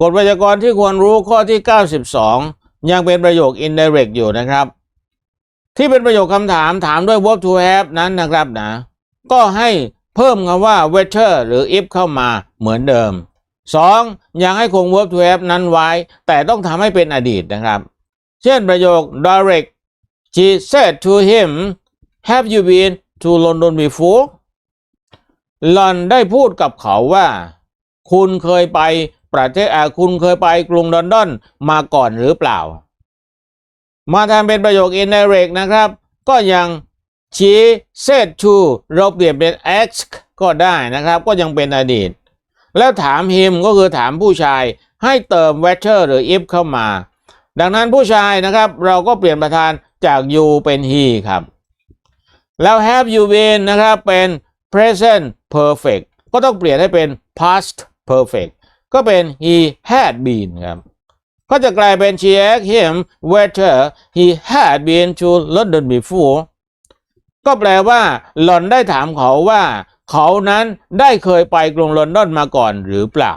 กฎไวยากรณ์ที่ควรรู้ข้อที่ 92 ยังเป็นประโยค indirect อยู่นะครับ ที่เป็นประโยคคำถามถามด้วย verb to have นั้นนะครับนะ ก็ให้เพิ่มคำว่า whether หรือ if เข้ามาเหมือนเดิม 2. ยังให้คง verb to have นั้นไว้ แต่ต้องทำให้เป็นอดีตนะครับ เช่นประโยค direct she said to him have you been to London before หลอนได้พูดกับเขาว่า คุณเคยไป ประเทศคุณเคยไปกรุงลอนดอนมาก่อนหรือเปล่า มาทำเป็นประโยค indirect นะครับ ก็ยัง she said to เราเปลี่ยนเป็น ask ก็ได้นะครับ ก็ยังเป็นอดีต แล้วถาม him ก็คือถามผู้ชายให้เติม whether หรือ if เข้ามา ดังนั้นผู้ชายนะครับเราก็เปลี่ยนประธานจาก you เป็น he ครับ แล้ว have you been นะครับเป็น present perfect ก็ต้องเปลี่ยนให้เป็น past perfect ก็เป็น he had been ครับก็จะกลายเป็น she asked him whether he had been to London before ก็แปลว่าหล่อนได้ถามเขาว่า เขานั้นได้เคยไปกรุงลอนดอนมาก่อนหรือเปล่า